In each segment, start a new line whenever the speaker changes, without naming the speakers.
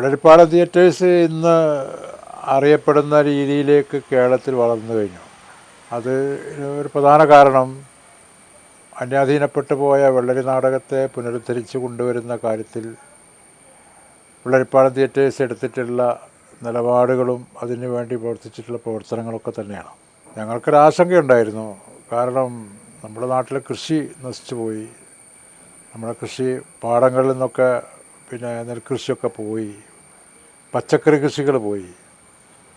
വെള്ളരിപ്പാല theatres ഇന്ന് അറിയപ്പെടുന്ന രീതിയിലേക്ക് കേരളത്തിൽ വളർന്നു കഴിഞ്ഞു. അത് ഒരു പ്രധാന കാരണം. അന്യാധീനപ്പെട്ടു പോയ വെള്ളരി നാടകത്തെ പുനരുദ്ധരിച്ച് കൊണ്ടുവരുന്ന കാര്യത്തിൽ വെള്ളരിപ്പാലം തിയേറ്റേഴ്സ് എടുത്തിട്ടുള്ള നിലപാടുകളും അതിനു വേണ്ടി പ്രവർത്തിച്ചിട്ടുള്ള പ്രവർത്തനങ്ങളൊക്കെ തന്നെയാണ്. ഞങ്ങൾക്കൊരാശങ്കയുണ്ടായിരുന്നു കാരണം നമ്മുടെ നാട്ടിലെ കൃഷി നശിച്ചു പോയി. നമ്മുടെ കൃഷി പാടങ്ങളിൽ നിന്നൊക്കെ പിന്നെ നെൽകൃഷിയൊക്കെ പോയി. പച്ചക്കറി കൃഷികൾ പോയി.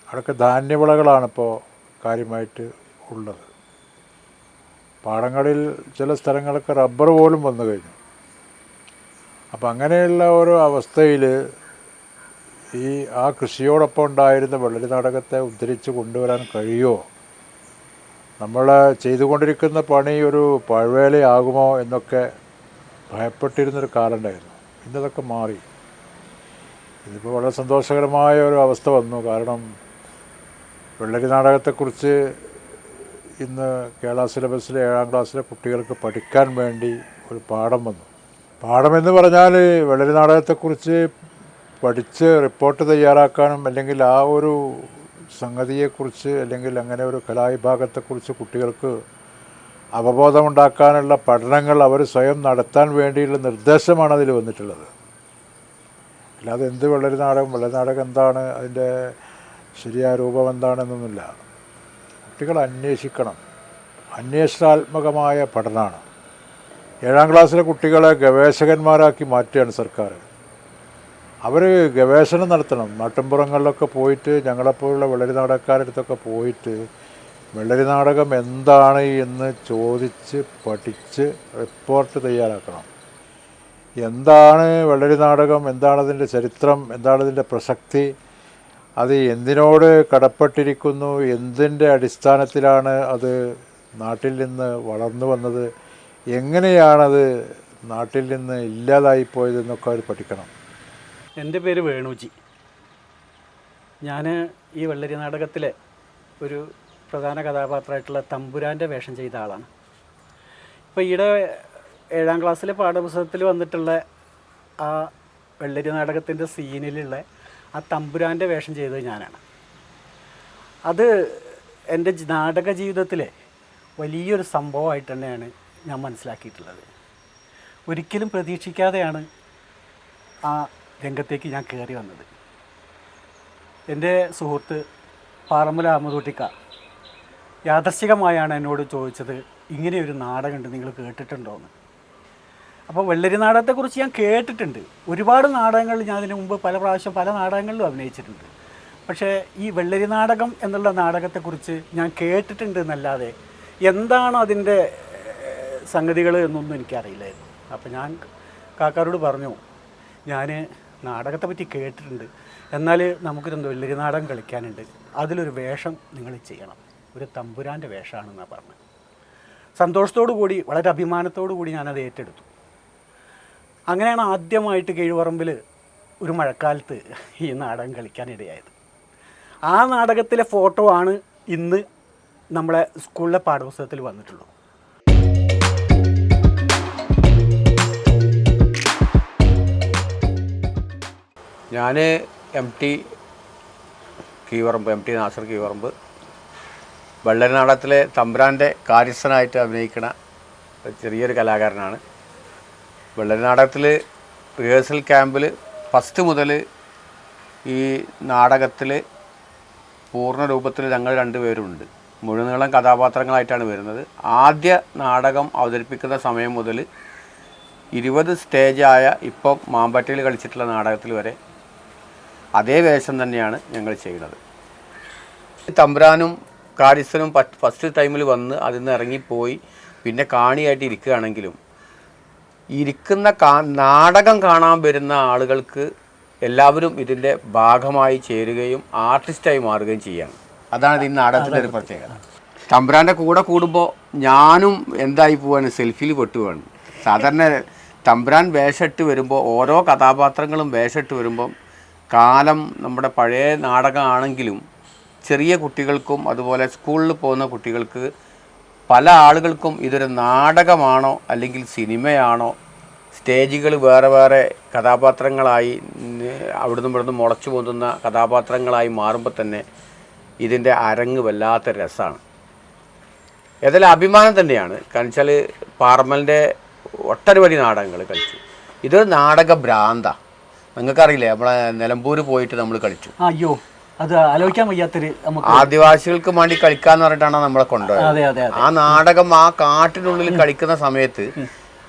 അവിടെയൊക്കെ ധാന്യവിളകളാണിപ്പോൾ കാര്യമായിട്ട് ഉള്ളത്. പാടങ്ങളിൽ ചില സ്ഥലങ്ങളൊക്കെ റബ്ബർ പോലും വന്നു കഴിഞ്ഞു. അപ്പം അങ്ങനെയുള്ള ഓരോ അവസ്ഥയിൽ ഈ ആ കൃഷിയോടൊപ്പം ഉണ്ടായിരുന്ന വെള്ളരി നാടകത്തെ ഉദ്ധരിച്ച് കൊണ്ടുവരാൻ കഴിയുമോ നമ്മൾ ചെയ്തുകൊണ്ടിരിക്കുന്ന പണി ഒരു പഴവേലയാകുമോ എന്നൊക്കെ ഭയപ്പെട്ടിരുന്നൊരു കാലം ഉണ്ടായിരുന്നു. ഇന്നതൊക്കെ മാറി. ഇതിപ്പോൾ വളരെ സന്തോഷകരമായ ഒരു അവസ്ഥ വന്നു. കാരണം വെള്ളരി നാടകത്തെക്കുറിച്ച് ഇന്ന് കേരള സിലബസിലെ ഏഴാം ക്ലാസ്സിലെ കുട്ടികൾക്ക് പഠിക്കാൻ വേണ്ടി ഒരു പാഠം വന്നു. പാഠമെന്ന് പറഞ്ഞാൽ വെള്ളരി നാടകത്തെക്കുറിച്ച് പഠിച്ച് റിപ്പോർട്ട് തയ്യാറാക്കാനും അല്ലെങ്കിൽ ആ ഒരു സംഗതിയെക്കുറിച്ച് അല്ലെങ്കിൽ അങ്ങനെ ഒരു കലാവിഭാഗത്തെക്കുറിച്ച് കുട്ടികൾക്ക് അവബോധമുണ്ടാക്കാനുള്ള പഠനങ്ങൾ അവർ സ്വയം നടത്താൻ വേണ്ടിയുള്ള നിർദ്ദേശമാണ് അതിൽ വന്നിട്ടുള്ളത്. അല്ലാതെ എന്ത് വെള്ളരി നാടകം? വെള്ളരി നാടകം എന്താണ്? അതിന്റെ ശരിയായ രൂപം എന്താണെന്നൊന്നുമില്ല. കുട്ടികൾ അന്വേഷിക്കണം. അന്വേഷണാത്മകമായ പഠനമാണ് ഏഴാം ക്ലാസ്സിലെ കുട്ടികളെ ഗവേഷകന്മാരാക്കി മാറ്റുകയാണ് സർക്കാർ. അവർ ഗവേഷണം നടത്തണം. നാട്ടിൻപുറങ്ങളിലൊക്കെ പോയിട്ട് ഞങ്ങളെപ്പോലുള്ള വെള്ളരി നാടകക്കാരടുത്തൊക്കെ പോയിട്ട് വെള്ളരി നാടകം എന്താണ് എന്ന് ചോദിച്ച് പഠിച്ച് റിപ്പോർട്ട് തയ്യാറാക്കണം. എന്താണ് വെള്ളരി നാടകം? എന്താണതിന്റെ ചരിത്രം? എന്താണതിന്റെ പ്രസക്തി? അത് എന്തിനോട് കടപ്പെട്ടിരിക്കുന്നു? എന്തിന്റെ അടിസ്ഥാനത്തിലാണ് അത് നാട്ടിൽ നിന്ന് വളർന്നു വന്നത്? എങ്ങനെയാണത് നാട്ടിൽ നിന്ന് ഇല്ലാതായിപ്പോയതെന്നൊക്കെ അവർ പഠിക്കണം.
എന്റെ പേര് വേണുജി. ഞാൻ ഈ വെള്ളരി നാടകത്തിലെ ഒരു പ്രധാന കഥാപാത്രമായിട്ടുള്ള തമ്പുരാന്റെ വേഷം ചെയ്ത ആളാണ്. ഇപ്പോൾ ഈയിടെ ഏഴാം ക്ലാസ്സിലെ പാഠപുസ്തകത്തിൽ വന്നിട്ടുള്ള ആ വെള്ളരി നാടകത്തിന്റെ സീനിലുള്ള ആ തമ്പുരാന്റെ വേഷം ചെയ്തത് ഞാനാണ്. അത് എന്റെ നാടക ജീവിതത്തിലെ വലിയൊരു സംഭവമായിട്ട് തന്നെയാണ് ഞാൻ മനസ്സിലാക്കിയിട്ടുള്ളത്. ഒരിക്കലും പ്രതീക്ഷിക്കാതെയാണ് ആ രംഗത്തേക്ക് ഞാൻ കയറി വന്നത്. എന്റെ സുഹൃത്ത് പാറമ്പല അഹമ്മദൂട്ടിക്ക യാദർശികമായാണ് എന്നോട് ചോദിച്ചത് ഇങ്ങനെയൊരു നാടകമുണ്ട് നിങ്ങൾ കേട്ടിട്ടുണ്ടോ? എന്ന്. അപ്പോൾ വെള്ളരി നാടകത്തെക്കുറിച്ച് ഞാൻ കേട്ടിട്ടുണ്ട്. ഒരുപാട് നാടകങ്ങളിൽ ഞാൻ അതിന് മുമ്പ് പല പ്രാവശ്യം പല നാടകങ്ങളിലും അഭിനയിച്ചിട്ടുണ്ട്. പക്ഷേ ഈ വെള്ളരി നാടകം എന്നുള്ള നാടകത്തെക്കുറിച്ച് ഞാൻ കേട്ടിട്ടുണ്ട് എന്നല്ലാതെ എന്താണ് അതിന്റെ സംഗതികൾ എന്നൊന്നും എനിക്കറിയില്ലായിരുന്നു. അപ്പോൾ ഞാൻ കാക്കാരോട് പറഞ്ഞു ഞാൻ നാടകത്തെ പറ്റി കേട്ടിട്ടുണ്ട്. എന്നാൽ നമുക്കൊരു വെള്ളരി നാടകം കളിക്കാനുണ്ട്. അതിലൊരു വേഷം നിങ്ങൾ ചെയ്യണം. ഒരു തമ്പുരാന്റെ വേഷമാണെന്നാണ് പറഞ്ഞത്. സന്തോഷത്തോടു കൂടി വളരെ അഭിമാനത്തോടു കൂടി ഞാനത് ഏറ്റെടുത്തു. അങ്ങനെയാണ് ആദ്യമായിട്ട് കീഴ്പറമ്പിൽ ഒരു മഴക്കാലത്ത് ഈ നാടകം കളിക്കാനിടയായത്. ആ നാടകത്തിലെ ഫോട്ടോ ആണ് ഇന്ന് നമ്മളെ സ്കൂളിലെ പാഠപുസ്തകത്തിൽ വന്നിട്ടുള്ളൂ
ഞാൻ എം ടി കീവറമ്പ് എം ടി നാസർ കീവറമ്പ് വെള്ളരനാടത്തിലെ തമ്പ്രാന്റെ കാര്യസ്ഥനായിട്ട് അഭിനയിക്കുന്ന ചെറിയൊരു കലാകാരനാണ്. വെള്ളരി നാടകത്തിൽ റിഹേഴ്സൽ ക്യാമ്പിൽ ഫസ്റ്റ് മുതൽ ഈ നാടകത്തിൽ പൂർണ രൂപത്തിൽ ഞങ്ങൾ രണ്ടുപേരുണ്ട് മുഴുനീളം കഥാപാത്രങ്ങളായിട്ടാണ് വരുന്നത്. ആദ്യ നാടകം അവതരിപ്പിക്കുന്ന സമയം മുതൽ ഇരുപത് സ്റ്റേജായ ഇപ്പം മാമ്പറ്റയിൽ കളിച്ചിട്ടുള്ള നാടകത്തിൽ വരെ അതേ വേഷം തന്നെയാണ് ഞങ്ങൾ ചെയ്യുന്നത്. തമ്പുരാനും കാര്യസ്ഥനും ഫസ്റ്റ് ടൈമിൽ വന്ന് അതിൽ നിന്ന് ഇറങ്ങിപ്പോയി. പിന്നെ കാണിയായിട്ട് ഇരിക്കുകയാണെങ്കിലും ഇരിക്കുന്ന കാ നാടകം കാണാൻ വരുന്ന ആളുകൾക്ക് എല്ലാവരും ഇതിന്റെ ഭാഗമായി ചേരുകയും ആർട്ടിസ്റ്റായി മാറുകയും ചെയ്യാണ്. അതാണ് ഈ നാടകത്തിന്റെ ഒരു പ്രത്യേകത. തമ്പുരാന്റെ കൂടെ കൂടുമ്പോൾ ഞാനും എന്തായി പോവാണ്? സെൽഫിയിൽ പെട്ടുപോവാണ്. സാധാരണ തമ്പുരാൻ വേഷമിട്ട് വരുമ്പോൾ ഓരോ കഥാപാത്രങ്ങളും വേഷമിട്ട് വരുമ്പം കാലം നമ്മുടെ പഴയ നാടകമാണെങ്കിലും ചെറിയ കുട്ടികൾക്കും അതുപോലെ സ്കൂളിൽ പോകുന്ന കുട്ടികൾക്ക് പല ആളുകൾക്കും ഇതൊരു നാടകമാണോ അല്ലെങ്കിൽ സിനിമയാണോ? സ്റ്റേജുകൾ വേറെ വേറെ കഥാപാത്രങ്ങളായി അവിടുന്ന് ഇവിടുന്ന് മുളച്ചു പൊന്തുന്ന കഥാപാത്രങ്ങളായി മാറുമ്പോൾ തന്നെ ഇതിന്റെ അരങ്ങ് വല്ലാത്ത രസമാണ്. ഏതായാലും അഭിമാനം തന്നെയാണ്. കാരണം വെച്ചാൽ പാർമലിന്റെ ഒട്ടനവധി നാടകങ്ങൾ കളിച്ചു. ഇതൊരു നാടക ഭ്രാന്ത. നിങ്ങൾക്കറിയില്ലേ നമ്മളെ നിലമ്പൂർ പോയിട്ട് നമ്മൾ കളിച്ചു.
അയ്യോ. അത് ആലോചിക്കാൻ വയ്യാത്തൊരു
ആദിവാസികൾക്ക് വേണ്ടി കളിക്കാന്ന് പറഞ്ഞിട്ടാണ് നമ്മളെ കൊണ്ടുപോയത്. ആ നാടകം ആ കാട്ടിനുള്ളിൽ കളിക്കുന്ന സമയത്ത്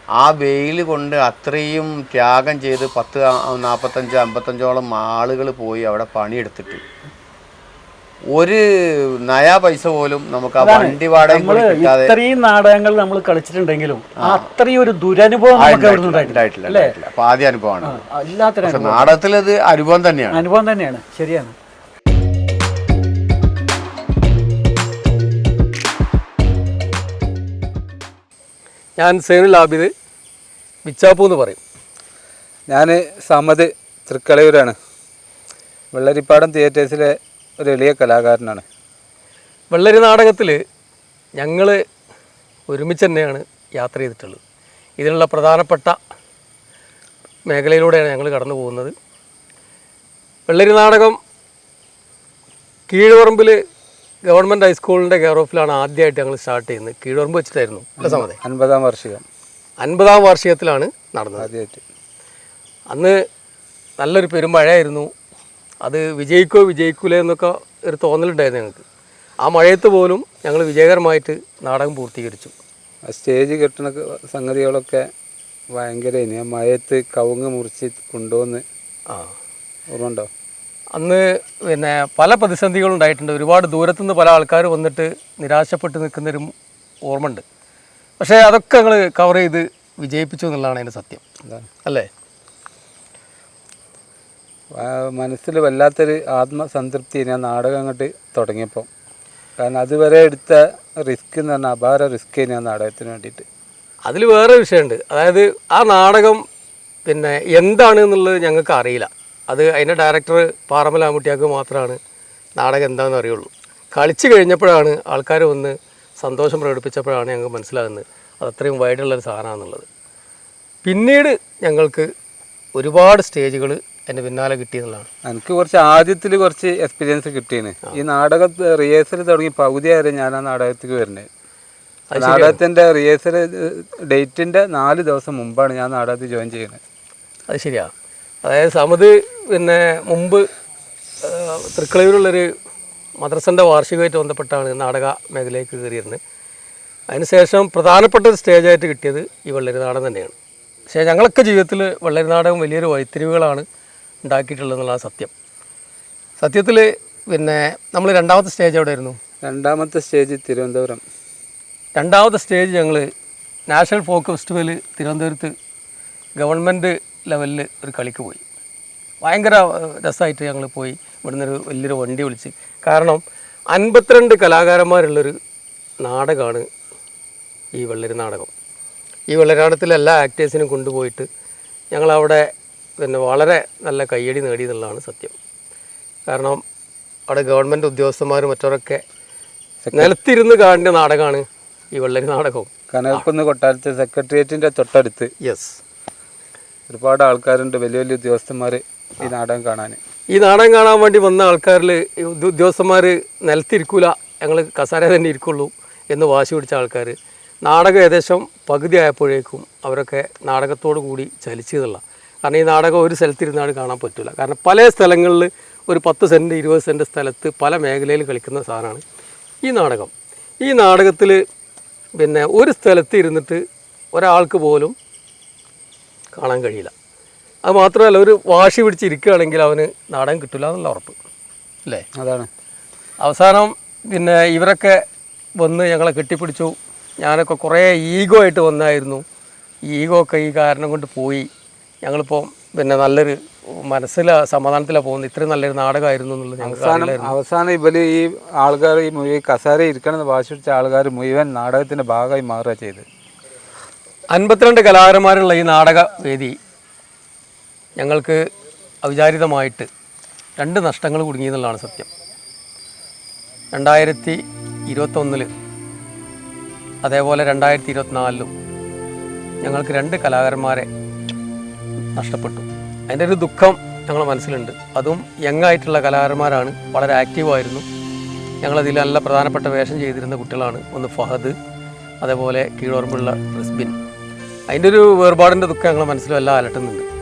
ആ വെയിൽ കൊണ്ട് അത്രയും ത്യാഗം ചെയ്ത് പത്ത് നാൽപ്പത്തഞ്ച് അമ്പത്തഞ്ചോളം ആളുകൾ പോയി അവിടെ പണിയെടുത്തിട്ട്. ഒരു നയാ പൈസ പോലും നമുക്ക് ആ വണ്ടി വാടക
ഇത്രയും നാടകങ്ങൾ നമ്മൾ കളിച്ചിട്ടുണ്ടെങ്കിലും അത്രയും ഒരു ദുരനുഭവം
ഉണ്ടായിട്ടില്ല. അപ്പൊ ആദ്യ അനുഭവമാണ്. നാടകത്തിൽ അത് അനുഭവം തന്നെയാണ്.
അനുഭവം തന്നെയാണ്. ശരിയാണ്.
ഞാൻ സൈനുൽ ആബിദ് ബിച്ചാപ്പു എന്ന് പറയും.
ഞാൻ സമദ് തൃക്കളയൂരാണ്. വെള്ളരിപ്പാടം തിയേറ്റേഴ്സിലെ ഒരു എളിയ കലാകാരനാണ്.
വെള്ളരി നാടകത്തിൽ ഞങ്ങൾ ഒരുമിച്ച് തന്നെയാണ് യാത്ര ചെയ്തിട്ടുള്ളത്. ഇതിനുള്ള പ്രധാനപ്പെട്ട മേഖലയിലൂടെയാണ് ഞങ്ങൾ കടന്നു പോകുന്നത്. വെള്ളരി നാടകം കീഴ്പറമ്പിൽ ഗവൺമെന്റ് ഹൈസ്കൂളിന്റെ കെയർ ഓഫിലാണ് ആദ്യമായിട്ട് ഞങ്ങൾ സ്റ്റാർട്ട് ചെയ്യുന്നത്. കീഴോർമ്പ് വെച്ചിട്ടായിരുന്നു. അല്ല സമതെ
അൻപതാം വാർഷികം.
അൻപതാം വാർഷികത്തിലാണ് നടന്നത്.
ആദ്യമായിട്ട്.
അന്ന് നല്ലൊരു പെരുമഴയായിരുന്നു. അത് വിജയിക്കോ വിജയിക്കൂലേ എന്നൊക്കെ ഒരു തോന്നലുണ്ടായിരുന്നു ഞങ്ങൾക്ക്. ആ മഴയത്ത് പോലും ഞങ്ങൾ വിജയകരമായിട്ട് നാടകം പൂർത്തീകരിച്ചു.
ആ സ്റ്റേജ് കെട്ടുന്ന സംഗതികളൊക്കെ ഭയങ്കര ഇനി ആ മയത്ത് കവുങ്ങ് മുറിച്ച് കൊണ്ടുവന്ന്
ആ.
ഓർമ്മ ഉണ്ടോ
അന്ന് പിന്നെ പല പ്രതിസന്ധികളുണ്ടായിട്ടുണ്ട് ഒരുപാട് ദൂരത്തുനിന്ന് പല ആൾക്കാർ വന്നിട്ട് നിരാശപ്പെട്ട് നിൽക്കുന്നൊരു ഓർമ്മയുണ്ട്. പക്ഷേ അതൊക്കെ ഞങ്ങൾ കവർ ചെയ്ത് വിജയിപ്പിച്ചു എന്നുള്ളതാണ് അതിന്റെ സത്യം. അല്ലേ?
മനസ്സിൽ വല്ലാത്തൊരു ആത്മസംതൃപ്തി ഞാൻ നാടകം അങ്ങോട്ട് തുടങ്ങിയപ്പോൾ കാരണം അതുവരെ എടുത്ത റിസ്ക് എന്ന് പറഞ്ഞാൽ അപാര റിസ്ക് ഞാൻ നാടകത്തിന് വേണ്ടിയിട്ട്.
അതിൽ വേറെ വിഷയമുണ്ട്. അതായത് ആ നാടകം പിന്നെ എന്താണ് എന്നുള്ളത് ഞങ്ങൾക്ക് അറിയില്ല. അത് അതിന്റെ ഡയറക്ടർ പാറമലാമുട്ടിയാക്ക് മാത്രമാണ്. നാടകം എന്താണെന്ന് അറിയുള്ളൂ. കളിച്ചു കഴിഞ്ഞപ്പോഴാണ് ആൾക്കാർ വന്ന് സന്തോഷം പ്രകടിപ്പിച്ചപ്പോഴാണ് ഞങ്ങൾക്ക് മനസ്സിലാകുന്നത്. അത് അത്രയും വൈഡുള്ളൊരു സാധനമാണെന്നുള്ളത്. പിന്നീട് ഞങ്ങൾക്ക് ഒരുപാട് സ്റ്റേജുകൾ എന്റെ പിന്നാലെ കിട്ടിയെന്നുള്ളതാണ്
എനിക്ക് കുറച്ച് ആദ്യത്തിൽ കുറച്ച് എക്സ്പീരിയൻസ് കിട്ടിയാണ് ഈ നാടക റിഹേഴ്സൽ തുടങ്ങി പകുതി വരെ ഞാൻ ആ നാടകത്തിലേക്ക് വരുന്നത് നാടകത്തിന്റെ റിഹേഴ്സൽ ഡേറ്റിന്റെ നാല് ദിവസം മുമ്പാണ് ഞാൻ നാടകത്തിൽ ജോയിൻ ചെയ്യുന്നത്
അത് ശരിയാ. അതായത് സമത് പിന്നെ മുമ്പ് തൃക്കളയൂരുള്ളൊരു മദ്രസന്റെ വാർഷികമായിട്ട് ബന്ധപ്പെട്ടാണ് നാടക മേഖലയിലേക്ക് കയറിയിരുന്നത്. അതിനുശേഷം പ്രധാനപ്പെട്ട ഒരു സ്റ്റേജായിട്ട് കിട്ടിയത് ഈ വെള്ളരി നാടകം തന്നെയാണ്. പക്ഷേ ഞങ്ങളൊക്കെ ജീവിതത്തിൽ വെള്ളരി നാടകം വലിയൊരു വഴിത്തിരിവുകളാണ് ഉണ്ടാക്കിയിട്ടുള്ളതെന്നുള്ള സത്യം. സത്യത്തിൽ പിന്നെ നമ്മൾ രണ്ടാമത്തെ സ്റ്റേജ് എവിടെ ആയിരുന്നു
രണ്ടാമത്തെ സ്റ്റേജ് തിരുവനന്തപുരം.
രണ്ടാമത്തെ സ്റ്റേജ് ഞങ്ങൾ നാഷണൽ ഫോക്ക് ഫെസ്റ്റിവൽ തിരുവനന്തപുരത്ത് ഗവൺമെന്റ് ലെവലിൽ ഒരു കളിക്ക് പോയി. ഭയങ്കര രസമായിട്ട് ഞങ്ങൾ പോയി. ഇവിടുന്ന് ഒരു വലിയൊരു വണ്ടി വിളിച്ച്. കാരണം അൻപത്തിരണ്ട് കലാകാരന്മാരുള്ളൊരു നാടകമാണ് ഈ വെള്ളരി നാടകം. ഈ വെള്ളരാടത്തിലെ എല്ലാ ആക്ടേഴ്സിനും കൊണ്ടുപോയിട്ട് ഞങ്ങളവിടെ പിന്നെ വളരെ നല്ല കയ്യടി നേടി എന്നുള്ളതാണ് സത്യം. കാരണം അവിടെ ഗവൺമെന്റ് ഉദ്യോഗസ്ഥന്മാരും മറ്റവരൊക്കെ നിലത്തിരുന്ന് കാണേണ്ട നാടകമാണ് ഈ വെള്ളരി നാടകവും
കനകക്കുന്ന് കൊട്ടാരത്തെ സെക്രട്ടേറിയറ്റിന്റെ തൊട്ടടുത്ത്.
യെസ്
ഒരുപാട് ആൾക്കാരുണ്ട് വലിയ വലിയ ഉദ്യോഗസ്ഥന്മാർ ഈ നാടകം കാണാൻ
ഈ നാടകം കാണാൻ വേണ്ടി വന്ന ആൾക്കാരിൽ ഉദ്യോഗസ്ഥന്മാർ നിലത്തിരിക്കൂല ഞങ്ങൾ കസാര തന്നെ ഇരിക്കുള്ളൂ എന്ന് വാശി പിടിച്ച ആൾക്കാർ നാടകം ഏകദേശം പകുതി ആയപ്പോഴേക്കും അവരൊക്കെ നാടകത്തോടു കൂടി ചലിച്ചതല്ല കാരണം ഈ നാടകം ഒരു സ്ഥലത്തിരുന്നാണ് കാണാൻ പറ്റില്ല കാരണം പല സ്ഥലങ്ങളിൽ ഒരു പത്ത് സെന്റ് ഇരുപത് സെന്റ് സ്ഥലത്ത് പല മേഖലയിൽ കളിക്കുന്ന സാധനമാണ് ഈ നാടകം. ഈ നാടകത്തിൽ പിന്നെ ഒരു സ്ഥലത്ത് ഇരുന്നിട്ട് ഒരാൾക്ക് പോലും കാണാൻ കഴിയില്ല. അത് മാത്രമല്ല ഒരു വാശി പിടിച്ചിരിക്കുകയാണെങ്കിൽ അവന് നാടകം കിട്ടില്ല എന്നുള്ള ഉറപ്പ്. അല്ലേ?
അതാണ്.
അവസാനം പിന്നെ ഇവരൊക്കെ വന്ന് ഞങ്ങളെ കെട്ടിപ്പിടിച്ചു. ഞാനൊക്കെ കുറേ ഈഗോ ആയിട്ട് വന്നായിരുന്നു. ഈഗോ ഒക്കെ ഈ കാരണം കൊണ്ട് പോയി. ഞങ്ങളിപ്പോൾ പിന്നെ നല്ലൊരു മനസ്സില സമാധാനത്തിലാണ് പോകുന്നത്. ഇത്രയും നല്ലൊരു നാടകമായിരുന്നു എന്നുള്ളത്
അവസാനം അവസാനം ഇവർ ഈ ആൾക്കാർ ഈ മുഴുവൻ കസാര ഇരിക്കണമെന്ന് വാശി പിടിച്ച ആൾക്കാർ മുഴുവൻ നാടകത്തിന്റെ ഭാഗമായി മാറുക ചെയ്ത്
അൻപത്തിരണ്ട് കലാകാരന്മാരുള്ള ഈ നാടക വേദി ഞങ്ങൾക്ക് അവിചാരിതമായിട്ട് രണ്ട് നഷ്ടങ്ങൾ കുടുങ്ങിയെന്നുള്ളതാണ് സത്യം. രണ്ടായിരത്തി ഇരുപത്തൊന്നിൽ അതേപോലെ രണ്ടായിരത്തി ഇരുപത്തിനാലിലും ഞങ്ങൾക്ക് രണ്ട് കലാകാരന്മാരെ നഷ്ടപ്പെട്ടു. അതിന്റെ ഒരു ദുഃഖം ഞങ്ങളുടെ മനസ്സിലുണ്ട്. അതും യങ് ആയിട്ടുള്ള കലാകാരന്മാരാണ്. വളരെ ആക്റ്റീവായിരുന്നു ഞങ്ങളതിൽ നല്ല പ്രധാനപ്പെട്ട വേഷം ചെയ്തിരുന്ന കുട്ടികളാണ്. ഒന്ന് ഫഹദ് അതേപോലെ കീഴോർമ്പുള്ള റിസ്ബിൻ. അതിന്റെ ഒരു വേർപാടിന്റെ ദുഃഖം ഞങ്ങളുടെ മനസ്സിലും എല്ലാം അലട്ടുന്നുണ്ട്.